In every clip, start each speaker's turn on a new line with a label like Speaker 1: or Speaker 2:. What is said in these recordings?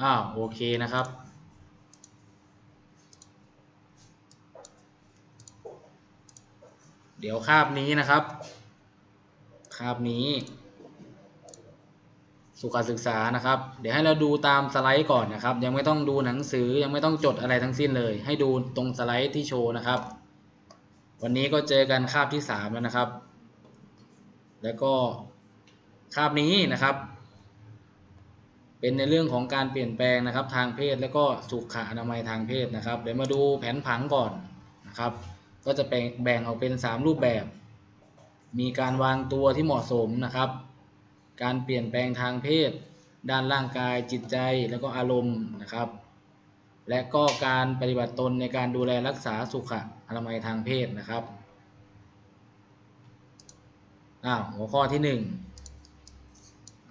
Speaker 1: อ้าวโอเคนะครับ เดี๋ยวคาบนี้นะครับ คาบนี้ สุขศึกษานะครับ เดี๋ยวให้เราดูตามสไลด์ก่อนนะครับ ยังไม่ต้องดูหนังสือยังไม่ต้องจดอะไรทั้งสิ้นเลย ให้ดูตรงสไลด์ที่โชว์นะครับ วันนี้ก็เจอกันคาบที่สามแล้วนะครับ แล้วก็คาบนี้นะครับ เป็นในเรื่องของการเปลี่ยนแปลงนะครับ ทางเพศแล้วก็สุขอนามัยทางเพศนะครับ เดี๋ยวมาดูแผนผังก่อนนะครับ ก็จะแบ่งออกเป็น 3 รูปแบบ มีการวางตัวที่เหมาะสมนะครับ การเปลี่ยนแปลงทางเพศ ด้านร่างกายจิตใจแล้วก็อารมณ์นะครับ และก็การปฏิบัติตนในการดูแลรักษาสุขอนามัยทางเพศนะครับอ้าวหัวข้อที่1นง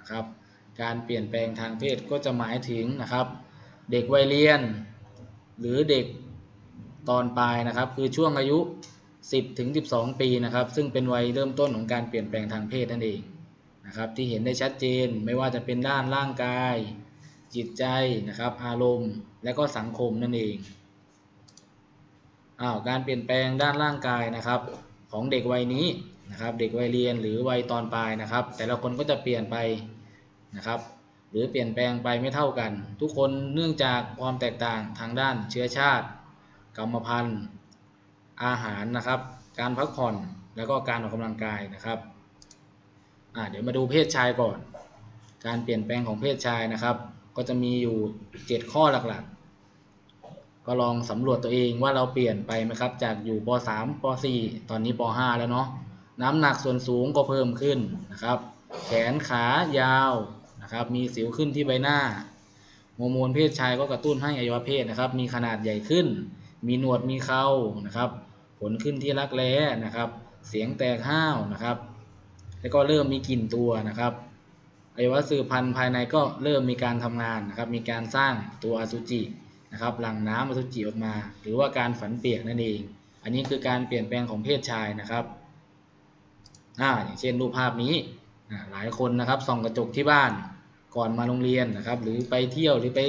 Speaker 1: นะครับ การเปลี่ยนแปลงทางเพศก็จะหมายถึงนะครับ เด็กวัยเรียน หรือเด็กตอนปลายนะครับ คือช่วงอายุ 10ถึง12 ปีนะครับ ซึ่งเป็นวัยเริ่มต้นของการเปลี่ยนแปลงทางเพศนั่นเองนะครับ ที่เห็นได้ชัดเจนไม่ว่าจะเป็นด้านร่างกาย จิตใจนะครับ อารมณ์ และก็สังคมนั่นเองอ้าวการเปลี่ยนแปลงด้านร่างกายนะครับ ของเด็กวัยนี้นะครับ เด็กวัยเรียนหรือวัยตอนปลายนะครับ แต่ละคนก็จะเปลี่ยนไป นะครับ หรือเปลี่ยนแปลงไปไม่เท่ากัน ทุกคนเนื่องจากความแตกต่างทางด้านเชื้อชาติ กรรมพันธุ์ อาหารนะครับ การพักผ่อนแล้วก็การออกกำลังกายนะครับเดี๋ยวมาดูเพศชายก่อน การเปลี่ยนแปลงของเพศชายนะครับ ก็จะมีอยู่ 7 ข้อหลักๆ ก็ลองสำรวจตัวเองว่าเราเปลี่ยนไปไหมครับ จากอยู่ป .3 ป .4 ตอนนี้ป .5 แล้วเนาะน้ำหนักส่วนสูงก็เพิ่มขึ้นนะครับ แขนขายาว นะครับ มีสิวขึ้นที่ใบหน้าฮอร์โมนเพศชายก็กระตุ้นให้อวัยวะเพศนะครับ มีขนาดใหญ่ขึ้น มีหนวดมีเครานะครับ ผลขึ้นที่รักแร้นะครับ เสียงแตกห้าวนะครับ แล้วก็เริ่มมีกลิ่นตัวนะครับอวัยวะสืบพันธุ์ภายในก็เริ่มมีการทำงานนะครับ มีการสร้างตัวอสุจินะครับหลั่งน้ำอสุจิออกมา หรือว่าการฝันเปียกนั่นเอง อันนี้คือการเปลี่ยนแปลงของเพศชายนะครับอ่าอย่างเช่นรูปภาพนี้ หลายคนนะครับส่องกระจกที่บ้านก่อนมาโรงเรียนนะครับ หรือไปเที่ยวหรือไป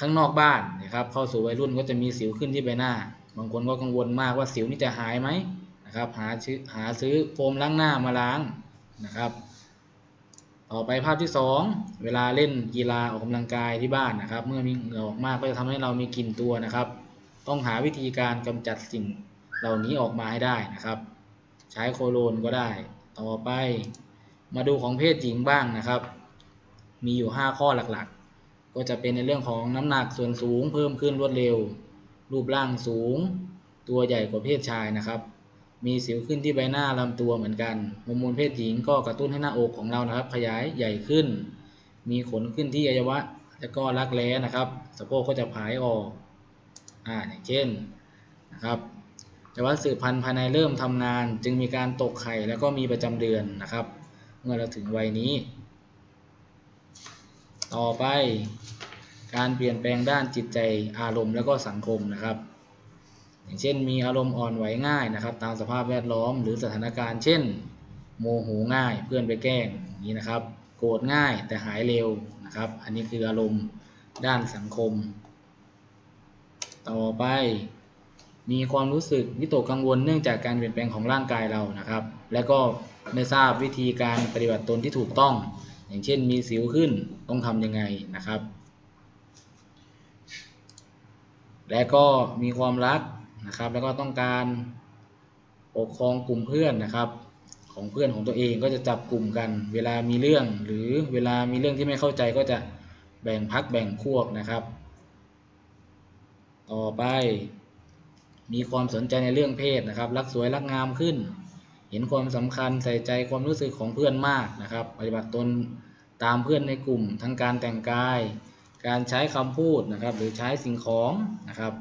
Speaker 1: ข้างนอกบ้านนะครับเข้าสู่วัยรุ่นก็จะมีสิวขึ้นที่ใบหน้า บางคนก็กังวลมากว่าสิวนี่จะหายไหมนะครับหาซื้อหาซื้อโฟมล้างหน้ามาล้างนะครับ ต่อไปภาพที่ 2 เวลาเล่นกีฬาออกกำลังกายที่บ้านนะครับ เมื่อมีเหงื่อออกมากก็จะทำให้เรามีกลิ่นตัวนะครับ ต้องหาวิธีการกำจัดสิ่งเหล่านี้ออกมาให้ได้นะครับ ใช้โคโลนก็ได้ ต่อไป มาดูของเพศหญิงบ้างนะครับ มีอยู่ 5 ข้อหลักๆ ก็จะเป็นในเรื่องของน้ำหนักส่วนสูงเพิ่มขึ้นรวดเร็ว รูปร่างสูง ตัวใหญ่กว่าเพศชายนะครับ มีสิวขึ้นที่ใบหน้าลำตัวเหมือนกันฮอร์โมนเพศหญิงก็กระตุ้นให้หน้าอกของเรานะครับ ขยายใหญ่ขึ้น มีขนขึ้นที่อวัยวะแล้วก็รักแร้นะครับสะโพกก็จะผายออกอ่าอย่างเช่นนะครับแต่ว่าสืบพันธุ์ภายในเริ่มทำงาน จึงมีการตกไข่แล้วก็มีประจำเดือนนะครับ เมื่อเราถึงวัยนี้ ต่อไปการเปลี่ยนแปลงด้านจิตใจอารมณ์แล้วก็สังคมนะครับ อย่างเช่นมีอารมณ์อ่อนไหวง่ายนะครับ ตามสภาพแวดล้อมหรือสถานการณ์ เช่น โมโหง่ายเพื่อนไปแกล้งนี้นะครับ โกรธง่ายแต่หายเร็วนะครับ อันนี้คืออารมณ์ด้านสังคม ต่อไปมีความรู้สึกวิตกกังวลเนื่องจากการเปลี่ยนแปลงของร่างกายเรานะครับ และก็ ไม่ทราบวิธีการปฏิบัติตนที่ถูกต้อง อย่างเช่นมีสิวขึ้นต้องทำยังไงนะครับ และก็มีความรักนะครับ แล้วก็ต้องการปกครองกลุ่มเพื่อนนะครับของเพื่อนของตัวเองก็จะจับกลุ่มกัน เวลามีเรื่องหรือเวลามีเรื่องที่ไม่เข้าใจก็จะแบ่งพักแบ่งพวกนะครับ ต่อไป มีความสนใจในเรื่องเพศนะครับ รักสวยรักงามขึ้น เห็นความสำคัญใส่ใจความรู้สึกของเพื่อนมากนะครับ ปฏิบัติตนตามเพื่อนในกลุ่ม ทั้งการแต่งกาย การใช้คำพูดนะครับ หรือใช้สิ่งของนะครับ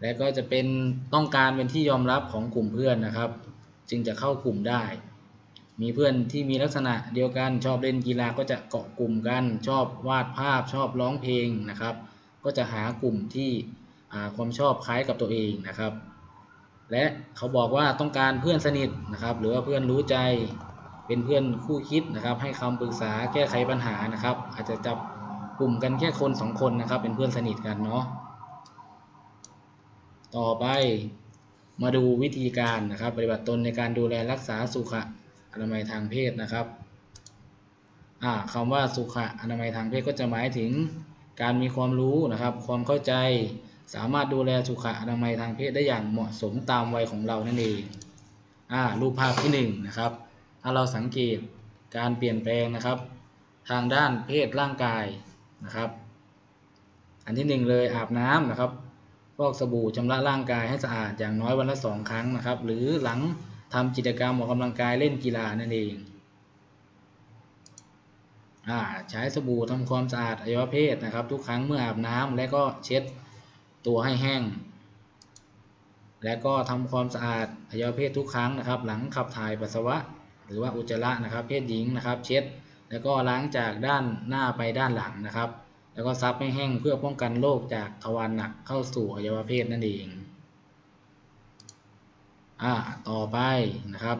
Speaker 1: และก็จะเป็นต้องการเป็นที่ยอมรับของกลุ่มเพื่อนนะครับ จึงจะเข้ากลุ่มได้ มีเพื่อนที่มีลักษณะเดียวกันชอบเล่นกีฬาก็จะเกาะกลุ่มกัน ชอบวาดภาพชอบร้องเพลงนะครับ ก็จะหากลุ่มที่ความชอบคล้ายกับตัวเองนะครับ และเขาบอกว่าต้องการเพื่อนสนิทนะครับ หรือว่าเพื่อนรู้ใจเป็นเพื่อนคู่คิดนะครับ ให้คำปรึกษาแก้ไขปัญหานะครับ อาจจะจับกลุ่มกันแค่คนสองคนนะครับ เป็นเพื่อนสนิทกันเนาะต่อไปมาดูวิธีการนะครับ ปฏิบัติตนในการดูแลรักษาสุขอนามัยทางเพศนะครับอ่าคำว่าสุขอนามัยทางเพศก็จะหมายถึงการมีความรู้นะครับ ความเข้าใจ สามารถดูแลสุขอนามัยทางเพศได้อย่างเหมาะสมตามวัยของเรานั่นเองอ่ารูปภาพที่หนึ่งนะครับ ถ้าเราสังเกตการเปลี่ยนแปลงนะครับ ทางด้านเพศร่างกายนะครับ อันที่หนึ่งเลยอาบน้ำนะครับฟอกสบู่ชำระร่างกายให้สะอาดอย่างน้อยวันละสองครั้งนะครับ หรือหลังทำกิจกรรมออกกำลังกายเล่นกีฬานั่นเองอ่าใช้สบู่ทำความสะอาดอวัยวะเพศนะครับ ทุกครั้งเมื่ออาบน้ำและก็เช็ด ตัวให้แห้ง และก็ทำความสะอาดอวัยวะเพศทุกครั้งนะครับ หลังขับถ่ายปัสสาวะ หรือว่าอุจจาระนะครับ เพศหญิงนะครับ เช็ด แล้วก็ล้างจากด้านหน้าไปด้านหลังนะครับ แล้วก็ซับให้แห้งเพื่อป้องกันโรคจากทวารหนักเข้าสู่อวัยวะเพศนั่นเองอ่าต่อไปนะครับ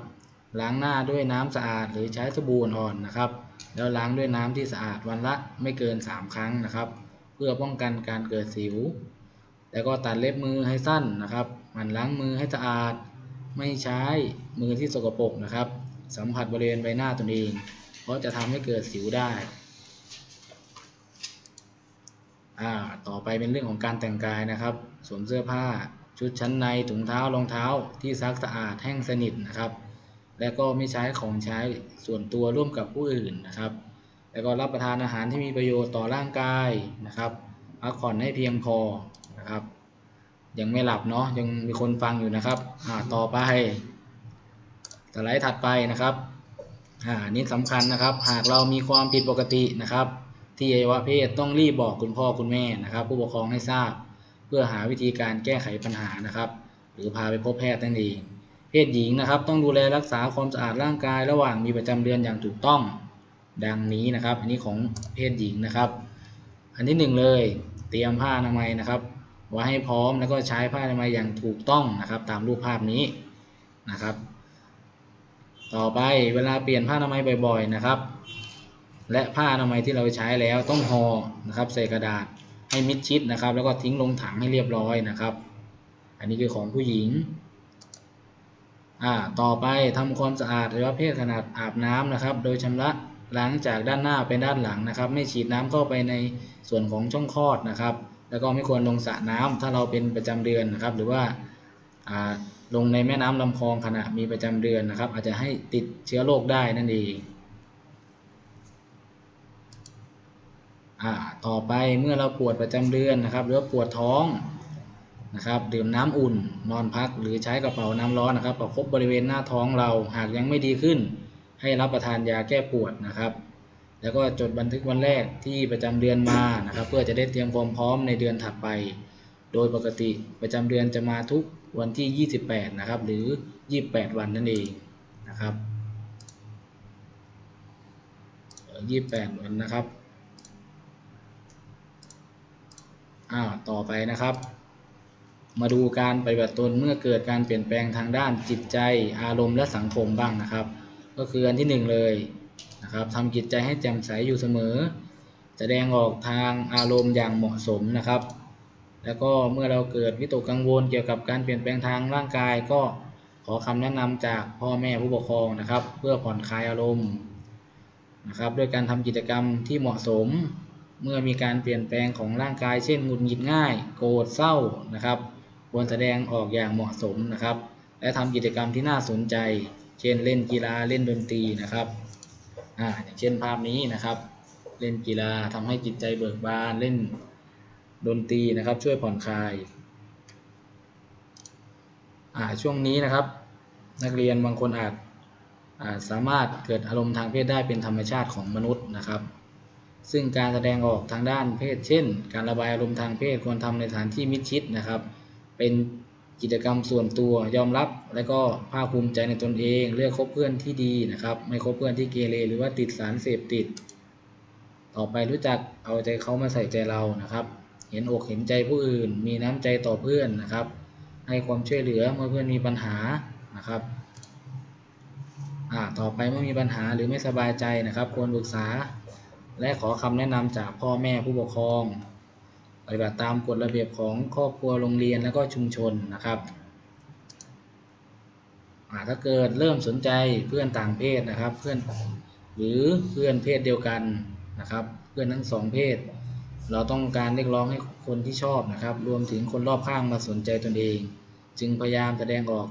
Speaker 1: ล้างหน้าด้วยน้ำสะอาดหรือใช้สบู่อ่อนนะครับ แล้วล้างด้วยน้ำที่สะอาดวันละไม่เกิน 3 ครั้งนะครับ เพื่อป้องกันการเกิดสิว แล้วก็ตัดเล็บมือให้สั้นนะครับหมั่นล้างมือให้สะอาด ไม่ใช้มือที่สกปรกนะครับ สัมผัสบริเวณใบหน้าตนเอง เพราะจะทำให้เกิดสิวได้อ่าต่อไปเป็นเรื่องของการแต่งกายนะครับ สวมเสื้อผ้า ชุดชั้นในถุงเท้ารองเท้าที่ซักสะอาดแห้งสนิทนะครับ และก็ไม่ใช้ของใช้ส่วนตัวร่วมกับผู้อื่นนะครับ แล้วก็รับประทานอาหารที่มีประโยชน์ต่อร่างกายนะครับพักผ่อนให้เพียงพอ นะครับ ยังไม่หลับเนาะยังมีคนฟังอยู่นะครับอ่าต่อไปสไลด์ถัดไปนะครับอ่านี่สำคัญนะครับ หากเรามีความผิดปกตินะครับ ที่อวัยวะเพศต้องรีบบอกคุณพ่อคุณแม่นะครับ ผู้ปกครองให้ทราบ เพื่อหาวิธีการแก้ไขปัญหานะครับ หรือพาไปพบแพทย์นั่นเองเพศหญิงนะครับต้องดูแลรักษาความสะอาดร่างกายระหว่างมีประจำเดือนอย่างถูกต้องดังนี้นะครับ อันนี้ของเพศหญิงนะครับ อันที่หนึ่งเลย เตรียมผ้าอนามัยนะครับ ไว้ให้พร้อมแล้วก็ใช้ผ้าอนามัยอย่างถูกต้องนะครับ ตามรูปภาพนี้นะครับ ต่อไปเวลาเปลี่ยนผ้าอนามัยบ่อยๆนะครับ และผ้าอนามัยที่เราใช้แล้วต้องห่อนะครับใส่กระดาษให้มิดชิดนะครับ แล้วก็ทิ้งลงถังให้เรียบร้อยนะครับ อันนี้คือของผู้หญิงอ่าต่อไปทำความสะอาดอวัยวะเพศขนาดอาบน้ำนะครับ โดยชำระล้างจากด้านหน้าไปด้านหลังนะครับ ไม่ฉีดน้ำเข้าไปในส่วนของช่องคลอดนะครับ แล้วก็ไม่ควรลงสระน้ำถ้าเราเป็นประจำเดือนนะครับ หรือว่าลงในแม่น้ำลำคลองขณะมีประจำเดือนนะครับ อาจจะให้ติดเชื้อโรคได้นั่นเองอต่อไปเมื่อเราปวดประจำเดือนนะครับ หรือว่าปวดท้องนะครับดื่มน้ำอุ่น นอนพักหรือใช้กระเป๋าน้ำร้อนนะครับประคบบริเวณหน้าท้องเราหากยังไม่ดีขึ้น ให้รับประทานยาแก้ปวดนะครับ แล้วก็จดบันทึกวันแรกที่ประจำเดือนมานะครับ เพื่อจะได้เตรียมความพร้อมในเดือนถัดไป โดยปกติประจำเดือนจะมาทุกวันที่ 28 นะครับ หรือ 28 วันนั่นเองนะครับเอ่อ28 วันนะครับอ้าวต่อไปนะครับ มาดูการปฏิบัติตนเมื่อเกิดการเปลี่ยนแปลงทางด้านจิตใจ อารมณ์และสังคมบ้างนะครับ ก็คืออันที่หนึ่งเลย นะครับทำจิตใจให้แจ่มใสอยู่เสมอ แสดงออกทางอารมณ์อย่างเหมาะสมนะครับ แล้วก็เมื่อเราเกิดวิตกกังวลเกี่ยวกับการเปลี่ยนแปลงทางร่างกายก็ขอคำแนะนำจากพ่อแม่ผู้ปกครองนะครับ เพื่อผ่อนคลายอารมณ์นะครับด้วยการทำกิจกรรมที่เหมาะสม เมื่อมีการเปลี่ยนแปลงของร่างกาย เช่นหงุดหงิดง่าย โกรธเศร้านะครับควรแสดงออกอย่างเหมาะสมนะครับ และทำกิจกรรมที่น่าสนใจ เช่นเล่นกีฬาเล่นดนตรีนะครับ อ่าอย่างเช่นภาพนี้นะครับ เล่นกีฬาทำให้จิตใจเบิกบานเล่นดนตรีนะครับ ช่วยผ่อนคลายอ่าช่วงนี้นะครับ นักเรียนบางคนอาจอาจสามารถเกิดอารมณ์ทางเพศได้เป็นธรรมชาติของมนุษย์นะครับ ซึ่งการแสดงออกทางด้านเพศ เช่น การระบายอารมณ์ทางเพศควรทำในสถานที่มิดชิดนะครับ เป็น กิจกรรมส่วนตัวยอมรับ และก็ภาคภูมิใจในตนเอง เลือกคบเพื่อนที่ดีนะครับ ไม่คบเพื่อนที่เกเรหรือว่าติดสารเสพติด ต่อไปรู้จักเอาใจเขามาใส่ใจเรานะครับ เห็นอกเห็นใจผู้อื่น มีน้ำใจต่อเพื่อนนะครับ ให้ความช่วยเหลือเมื่อเพื่อนมีปัญหานะครับต่อไปเมื่อมีปัญหาหรือไม่สบายใจนะครับ ควรปรึกษา และขอคำแนะนำจากพ่อแม่ผู้ปกครอง ปฏิบัติตามกฎระเบียบของครอบครัวโรงเรียนและก็ชุมชนนะครับถ้าเกิดเริ่มสนใจเพื่อนต่างเพศนะครับ เพื่อนหรือเพื่อนเพศเดียวกันนะครับ เพื่อนทั้งสองเพศ เราต้องการเรียกร้องให้คนที่ชอบนะครับ รวมถึงคนรอบข้างมาสนใจตนเอง จึงพยายามแสดงออก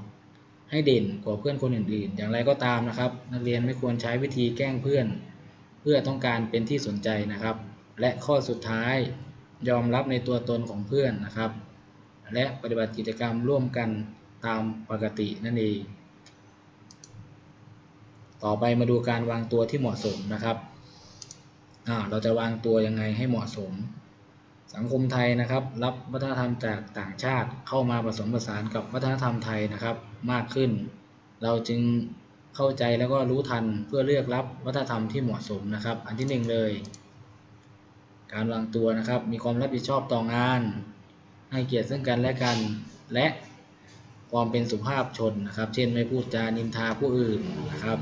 Speaker 1: ให้เด่นกว่าเพื่อนคนอื่นๆ อย่างไรก็ตามนะครับ นักเรียนไม่ควรใช้วิธีแกล้งเพื่อน เพื่อต้องการเป็นที่สนใจนะครับ และข้อสุดท้าย ยอมรับในตัวตนของเพื่อนนะครับ และปฏิบัติกิจกรรมร่วมกันตามปกตินั่นเอง ต่อไปมาดูการวางตัวที่เหมาะสมนะครับ เราจะวางตัวยังไงให้เหมาะสม สังคมไทยนะครับ รับวัฒนธรรมจากต่างชาติเข้ามาผสมผสานกับวัฒนธรรมไทยนะครับ มากขึ้น เราจึงเข้าใจแล้วก็รู้ทันเพื่อเลือกรับวัฒนธรรมที่เหมาะสมนะครับ อันที่หนึ่งเลย การวางตัวนะครับ มีความรับผิดชอบต่องาน ให้เกียรติซึ่งกันและกัน และความเป็นสุภาพชนนะครับ เช่นไม่พูดจานินทาผู้อื่นนะครับ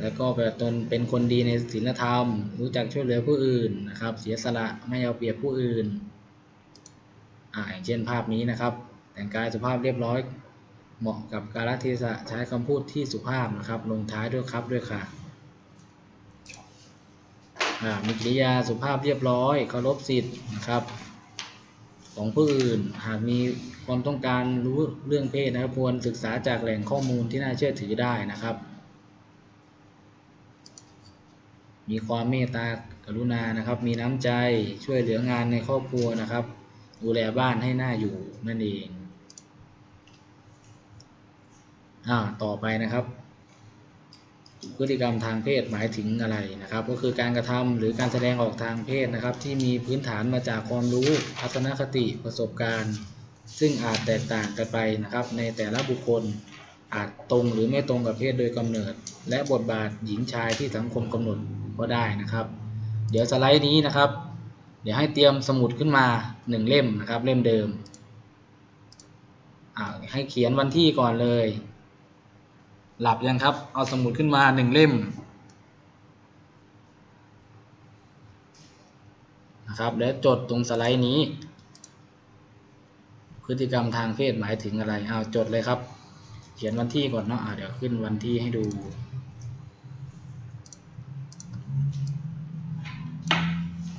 Speaker 1: แล้วก็แบบตนเป็นคนดีในศีลธรรม รู้จักช่วยเหลือผู้อื่นนะครับ เสียสละไม่เอาเปรียบผู้อื่นอ่าอย่างเช่นภาพนี้นะครับ แต่งกายสุภาพเรียบร้อย เหมาะกับกาลเทศะใช้คำพูดที่สุภาพนะครับ ลงท้ายด้วยครับด้วยค่ะ มีกิริยาสุภาพเรียบร้อยเคารพสิทธิ์นะครับของผู้อื่นหากมีความต้องการรู้เรื่องเพศนะครับควรศึกษาจากแหล่งข้อมูลที่น่าเชื่อถือได้นะครับ มีความเมตตากรุณานะครับ มีน้ำใจช่วยเหลืองานในครอบครัวนะครับ ดูแลบ้านให้หน่าอยู่นั่นเองอ่าต่อไปนะครับ พฤติกรรมทางเพศหมายถึงอะไรนะครับ ก็คือการกระทำหรือการแสดงออกทางเพศนะครับ ที่มีพื้นฐานมาจากความรู้ทัศนคติประสบการณ์ ซึ่งอาจแตกต่างกันไปนะครับ ในแต่ละบุคคลอาจตรงหรือไม่ตรงกับเพศโดยกำเนิด และบทบาทหญิงชายที่สังคมกำหนดก็ได้นะครับ เดี๋ยวสไลด์นี้นะครับ เดี๋ยวให้เตรียมสมุดขึ้นมาหนึ่งเล่มนะครับ เล่มเดิมให้เขียนวันที่ก่อนเลย หลับยังครับ เอาสมุดขึ้นมาหนึ่งเล่มนะครับ แล้วจดตรงสไลด์นี้ พฤติกรรมทางเพศหมายถึงอะไร เอาจดเลยครับ เขียนวันที่ก่อนเนาะอ่าเดี๋ยวขึ้นวันที่ให้ดู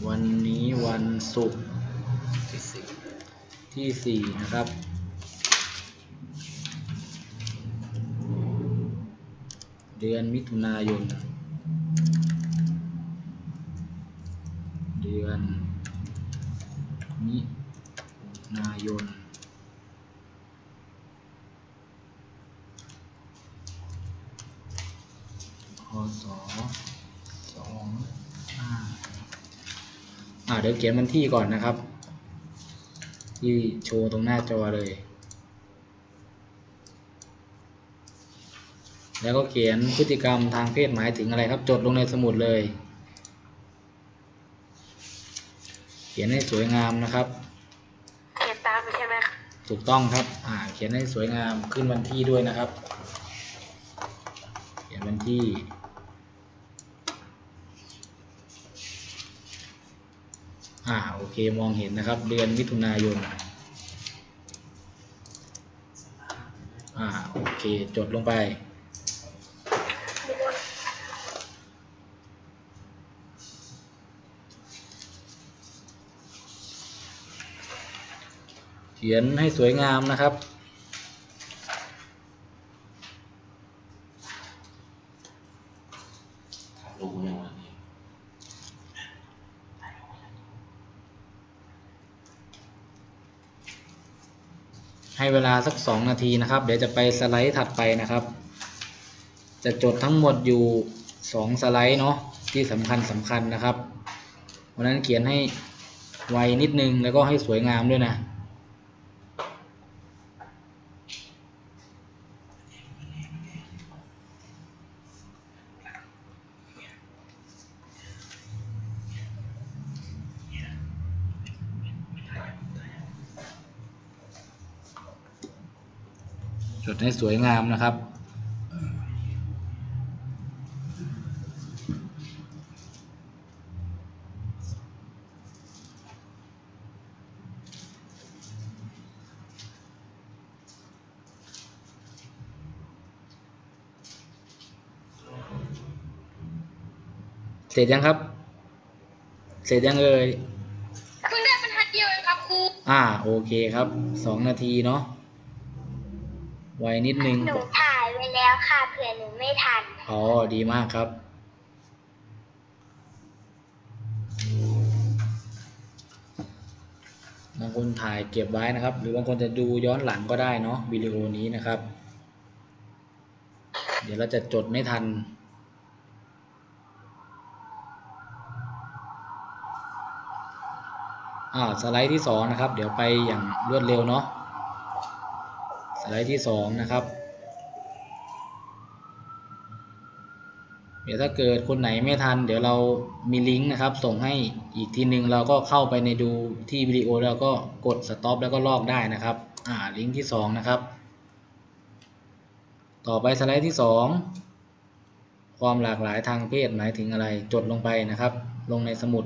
Speaker 1: วันนี้วันศุกร์
Speaker 2: ที่สี่
Speaker 1: ที่สี่นะครับ เดือนมิถุนายน เดือน มิถุนายน พศสองห้าอ่าเดี๋ยวเขียนวันที่ก่อนนะครับ ที่โชว์ตรงหน้าจอเลย แล้วก็เขียนพฤติกรรมทางเพศหมายถึงอะไรครับ จดลงในสมุดเลย เขียนให้สวยงามนะครับ
Speaker 3: เขียนตามไปใช่ไหมคะ
Speaker 1: ถูกต้องครับ อ่า เขียนให้สวยงามขึ้นวันที่ด้วยนะครับ เขียนวันที่ อ่า โอเค มองเห็นนะครับ เดือนมิถุนายน อ่า โอเค จดลงไป ขียนให้สวยงามนะครับ
Speaker 2: รู้ยวันนี้
Speaker 1: ให้เวลาสักสองนาทีนะครับ เดี๋ยวจะไปสไลด์ถัดไปนะครับ จะจดทั้งหมดอยู่สองสไลด์เนาะที่สำคัญสำคัญนะครับ เพราะนั้นเขียนให้ไวนิดนึงแล้วก็ให้สวยงามด้วยนะ จุดให้สวยงามนะครับ เสร็จยังครับ เสร็จยังเลย
Speaker 3: เพิ่งได้บรรทัดเดียวเองครับครู
Speaker 1: อ่า โอเคครับ สองนาทีเนาะ ไวนิดนึง
Speaker 3: หนูถ่ายไว้แล้วค่ะเผื่อหนูไม่ทัน
Speaker 1: อ๋อ ดีมากครับ บางคนถ่ายเก็บไว้นะครับ หรือบางคนจะดูย้อนหลังก็ได้เนาะวิดีโอนี้นะครับ เดี๋ยวเราจะจดไม่ทันอ่าสไลด์ที่สองนะครับ เดี๋ยวไปอย่างรวดเร็วเนาะส ไลด์ที่สองนะครับเดี๋ยวถ้าเกิดคนไหนไม่ทัน เดี๋ยวเรามีลิงก์นะครับ ส่งให้อีกทีหนึ่งเราก็เข้าไปในดูที่วิดีโอแล้วก็กดสต็อปแล้วก็ลอกได้นะครับ อ่าลิงก์ที่สองนะครับ ต่อไปสไลด์ที่สองความหลากหลายทางเพศหมายถึงอะไรจดลงไปนะครับ ลงในสมุด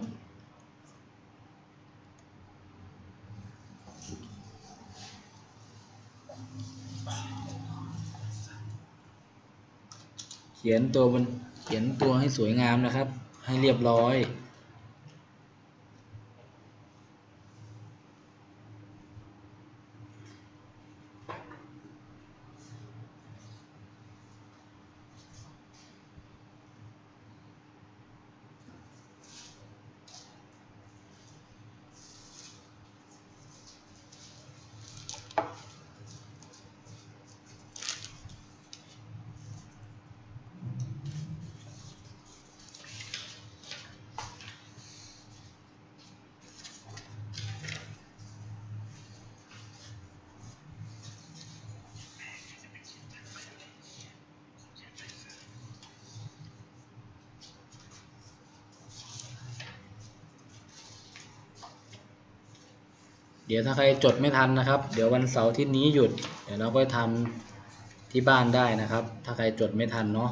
Speaker 1: ขียนตัวบนเขียนตัวให้สวยงามนะครับ ให้เรียบร้อย เดี๋ยวถ้าใครจดไม่ทันนะครับ เดี๋ยววันเสาร์ที่นี้หยุด เดี๋ยวเราก็ทำที่บ้านได้นะครับ ถ้าใครจดไม่ทันเนาะ